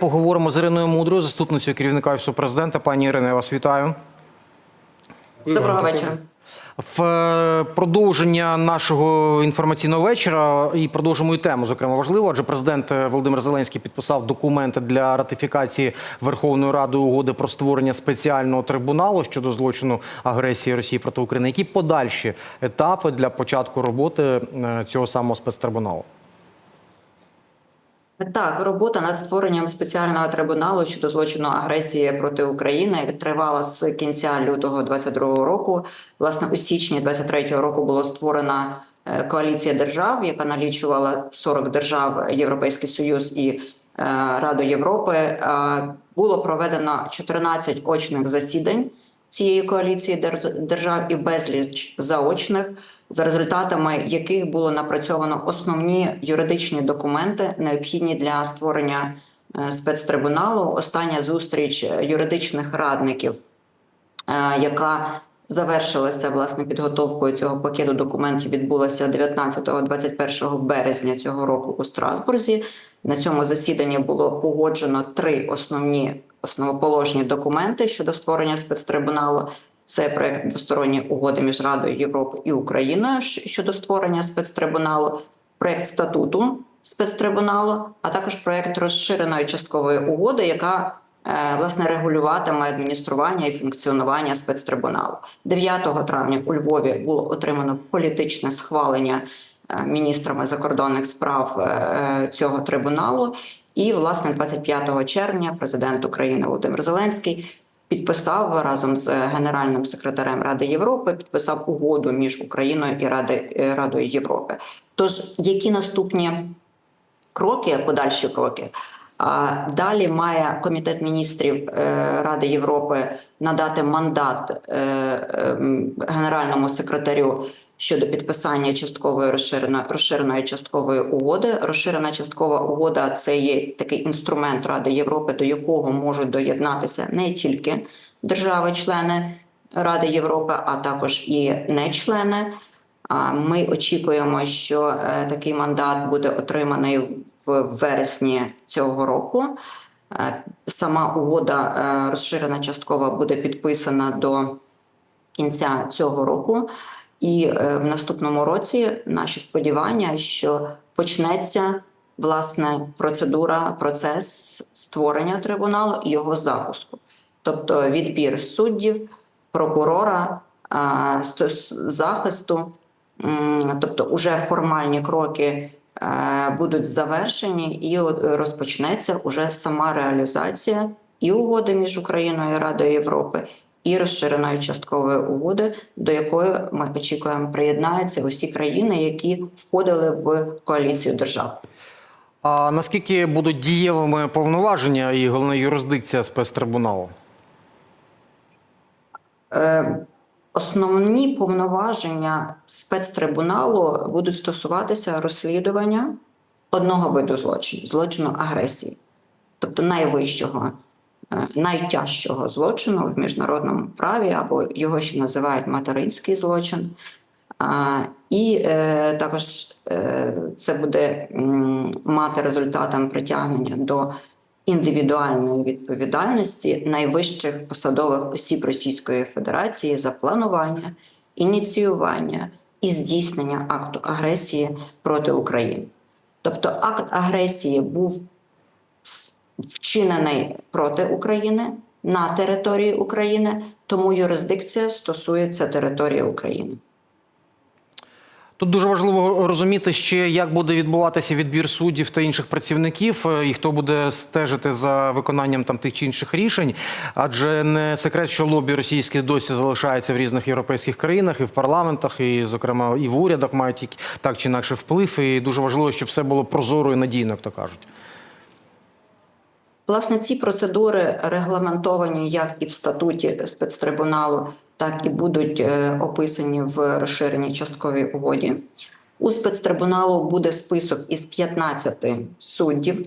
Поговоримо з Іриною Мудрою, заступницею керівника офісу президента. Пані Ірино, я вас вітаю. Доброго вечора. В е, продовження нашого інформаційного вечора і продовжимо і тему, зокрема важливо, адже президент е, Володимир Зеленський підписав документи для ратифікації Верховною Радою угоди про створення спеціального трибуналу щодо злочину агресії Росії проти України. Які подальші етапи для початку роботи е, цього самого спецтрибуналу? Так, робота над створенням спеціального трибуналу щодо злочину агресії проти України тривала з кінця лютого 22 року. Власне, у січні 23 року було створена е, коаліція держав, яка налічувала 40 держав Європейський Союз і е, Раду Європи. Е, Було проведено 14 очних засідань цієї коаліції держав і безліч заочних, за результатами яких було напрацьовано основні юридичні документи, необхідні для створення е, спецтрибуналу. Остання зустріч е, юридичних радників, е, яка завершилася власне підготовкою цього пакету документів, відбулася 19-21 березня цього року у Страсбурзі. На цьому засіданні було погоджено три основні основоположні документи щодо створення спецтрибуналу. Це проект двосторонньої угоди між Радою Європи і Україною щодо створення спецтрибуналу, проект статуту спецтрибуналу, а також проект розширеної часткової угоди, яка е, власне регулюватиме адміністрування і функціонування спецтрибуналу. 9 травня у Львові було отримано політичне схвалення е, міністрами закордонних справ е, цього трибуналу. І власне 25 червня президент України Володимир Зеленський підписав разом з генеральним секретарем Ради Європи підписав угоду між Україною і Ради, е, Радою Європи. Тож, які наступні кроки, подальші кроки? Далі має комітет міністрів е, Ради Європи надати мандат е, ем, генеральному секретарю щодо підписання часткової розширеної розширеної часткової угоди. Розширена часткова угода це є такий інструмент Ради Європи, до якого можуть доєднатися не тільки держави-члени Ради Європи, а також і не члени. Ми очікуємо, що е, такий мандат буде отриманий в вересні цього року. Е, Сама угода е, розширена частково буде підписана до кінця цього року. І е, в наступному році наші сподівання, що почнеться власне процедура, процес створення трибуналу і його запуску, тобто відбір суддів, прокурора, захисту, тобто уже формальні кроки е, будуть завершені, і розпочнеться уже сама реалізація і угоди між Україною і Радою Європи, і розширеної часткової угоди, до якої ми очікуємо приєднаються усі країни, які входили в коаліцію держав. А наскільки будуть дієвими повноваження і головна юрисдикція спецтрибуналу? Е, Основні повноваження спецтрибуналу будуть стосуватися розслідування одного виду злочину злочину агресії, тобто найвищого, найтяжчого злочину в міжнародному праві, або його ще називають материнський злочин. І е, також е, це буде мати результатом притягнення до індивідуальної відповідальності найвищих посадових осіб Російської Федерації за планування, ініціювання і здійснення акту агресії проти України. Тобто акт агресії був вчинений проти України на території України, тому юрисдикція стосується території України. Тут дуже важливо розуміти ще, як буде відбуватися відбір суддів та інших працівників, е, і хто буде стежити за виконанням там тих чи інших рішень. Адже не секрет, що лобі російське досі залишається в різних європейських країнах і в парламентах, і, зокрема, і в урядах мають так чи інакше вплив. І дуже важливо, щоб все було прозоро і надійно, як то кажуть. Власне, ці процедури регламентовані як і в статуті спецтрибуналу, так і будуть е, описані в розширеній частковій угоді. У спецтрибуналу буде список із 15 суддів.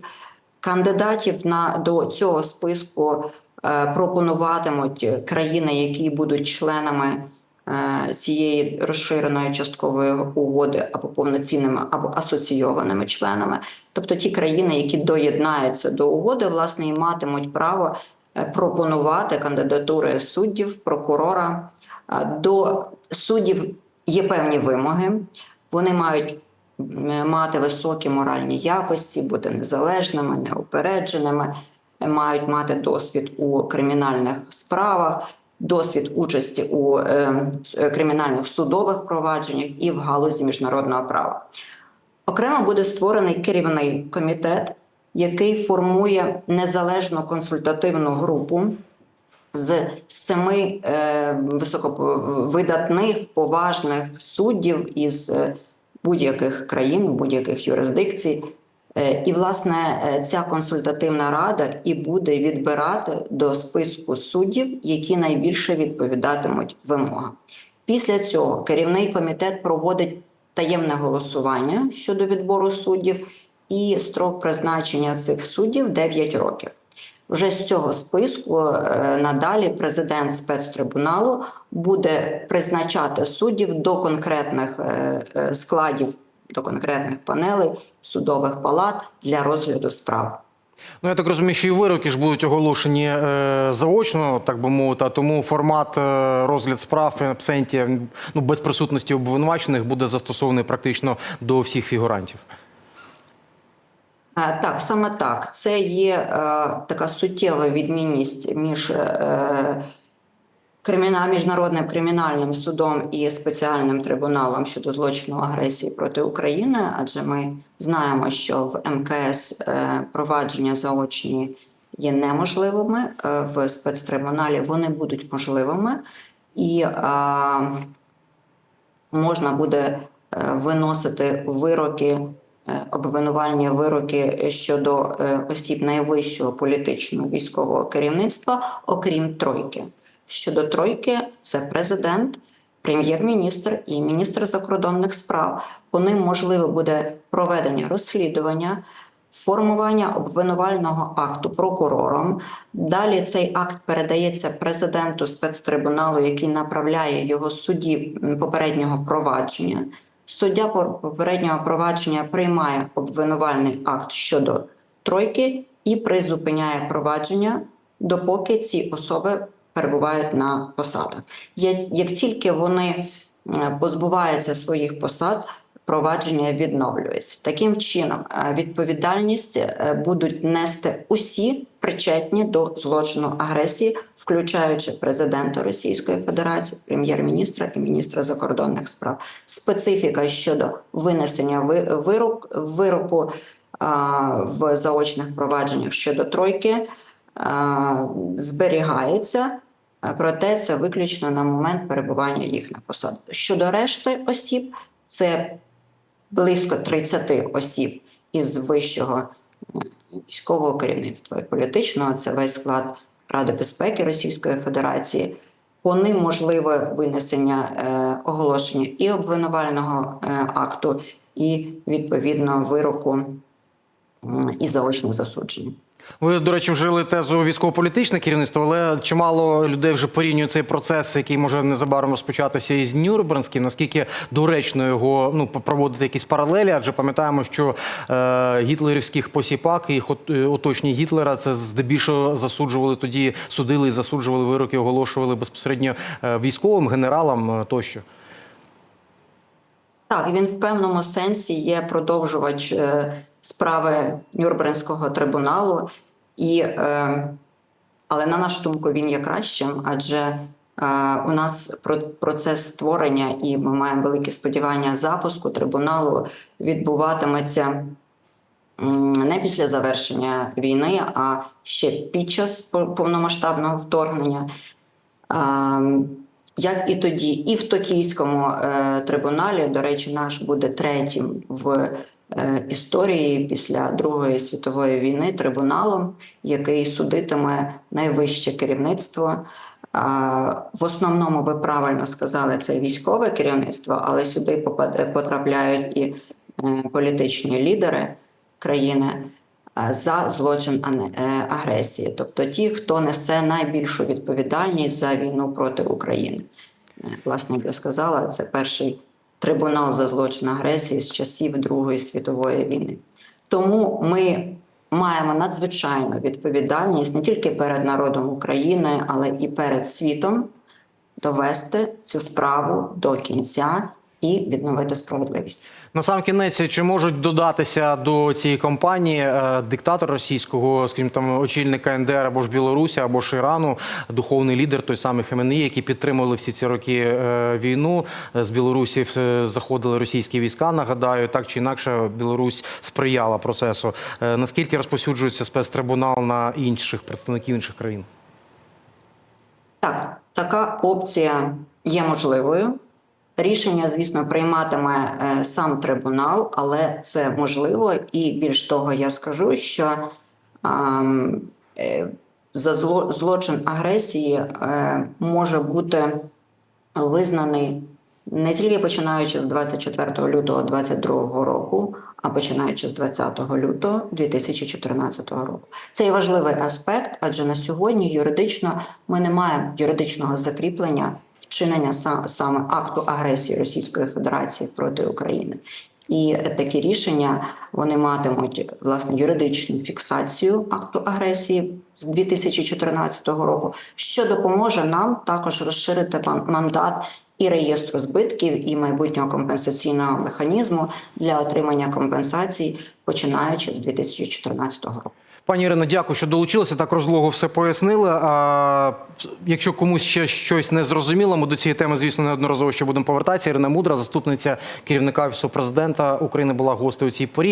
Кандидатів на до цього списку е, пропонуватимуть країни, які будуть членами цієї розширеної часткової угоди або повноцінними, або асоційованими членами. Тобто ті країни, які доєднаються до угоди, власне, і матимуть право е, пропонувати кандидатури суддів, прокурора. Е, До суддів є певні вимоги. Вони мають мати високі моральні якості, бути незалежними, неупередженими, е, мають мати досвід у кримінальних справах, досвід участі у е, е, кримінальних судових провадженнях і в галузі міжнародного права. Окремо буде створений керівний комітет, який формує незалежну консультативну групу з семи е, високовидатних, поважних суддів із е, будь-яких країн, будь-яких юрисдикцій. Е, І, власне, е, ця консультативна рада і буде відбирати до списку суддів, які найбільше відповідатимуть вимогам. Після цього керівний комітет проводить таємне голосування щодо відбору суддів, і строк призначення цих суддів 9 років. Вже з цього списку е, надалі президент спецтрибуналу буде призначати суддів до конкретних складів, до конкретних панелей судових палат для розгляду справ. Ну, я так розумію, що і вироки ж будуть оголошені е, заочно, так би мовити, а тому формат е, розгляд справ в абсенті, ну, без присутності обвинувачених буде застосований практично до всіх фігурантів. Е, Так, саме так. Це є е, така суттєва відмінність між е, криміна, міжнародним кримінальним судом і спеціальним трибуналом щодо злочину агресії проти України, адже ми знаємо, що в МКС е, провадження заочні є неможливими, е, в спецтрибуналі вони будуть можливими, і е, можна буде виносити вироки, обвинувальні вироки щодо осіб найвищого політичного військового керівництва, окрім тройки. Щодо тройки, це президент, прем'єр-міністр і міністр закордонних справ. По ним можливе буде проведення розслідування. Формування обвинувального акту прокурором. Далі цей акт передається президенту спецтрибуналу, який направляє його судді попереднього провадження. Суддя попереднього провадження приймає обвинувальний акт щодо тройки і призупиняє провадження, допоки ці особи перебувають на посадах. Як тільки вони е, позбуваються своїх посад, провадження відновлюється. Таким чином, е, відповідальність е, будуть нести усі причетні до злочину агресії, включаючи президента Російської Федерації, прем'єр-міністра і міністра закордонних справ. Специфіка щодо винесення вирок, вироку в заочних провадженнях щодо тройки зберігається. Проте це виключно на момент перебування їх на посаді. Щодо решти осіб, це близько 30 осіб із вищого е, військового керівництва і політичного. Це весь склад Ради безпеки Російської Федерації. По ним можливе винесення е, оголошення і обвинувального е, акту, і відповідно вироку м, і заочне засудження. Ви, до речі, вжили тезу військово-політичне керівництво, але чимало людей вже порівнює цей процес, який може незабаром розпочатися із Нюрнбернським. Наскільки доречно його ну проводити якісь паралелі? Адже пам'ятаємо, що е, гітлерівських посіпак і е, оточні Гітлера це здебільшого засуджували тоді, судили і засуджували вироки, оголошували безпосередньо е, військовим генералам е, тощо. Так, він в певному сенсі є продовжувач справи Нюрнбернського трибуналу, і, е, але на нашу думку він є кращим, адже е, у нас процес створення, і ми маємо великі сподівання запуску трибуналу відбуватиметься не після завершення війни, а ще під час повномасштабного вторгнення. А, Як і тоді, і в Токійському е, трибуналі, до речі, наш буде третім в е, історії після Другої світової війни трибуналом, який судитиме найвище керівництво. В основному, ви правильно сказали, це військове керівництво, але сюди потрапляють і е, політичні лідери країни е, за злочин е, агресії, тобто ті, хто несе найбільшу відповідальність за війну проти України. Е, Власне, я сказала, це перший трибунал за злочин агресії з часів Другої світової війни. Тому ми маємо надзвичайну відповідальність не тільки перед народом України, але і перед світом довести цю справу до кінця і відновити справедливість. На сам кінець, чи можуть додатися до цієї кампанії е, диктатор російського, скажімо там, очільник КНДР або ж Білорусі, або ж Ірану, духовний лідер, той самий Хеменеї, які підтримували всі ці роки е, війну. З Білорусі е, заходили російські війська. Нагадаю, так чи інакше Білорусь сприяла процесу. Е, Наскільки розповсюджується спецтрибунал на інших представників інших країн? Так, така опція є можливою. Рішення, звісно, прийматиме е, сам трибунал, але це можливо. І більш того, я скажу, що е, за зло, злочин агресії е, може бути визнаний не тільки починаючи з 24 лютого 2022 року, а починаючи з 20 лютого 2014 року. Це є важливий аспект, адже на сьогодні юридично ми не маємо юридичного закріплення вчинення са- саме акту агресії Російської Федерації проти України. І такі рішення вони матимуть власне юридичну фіксацію акту агресії з 2014 року, що допоможе нам також розширити ман- мандат і реєстру збитків, і майбутнього компенсаційного механізму для отримання компенсацій, починаючи з 2014 року. Пані Ірино, дякую, що долучилися. Так розлого все пояснили. А якщо комусь ще щось не зрозуміло, ми до цієї теми, звісно, неодноразово ще будемо повертатися. Ірина Мудра, заступниця керівника офісу президента України, була гостею у цій порі.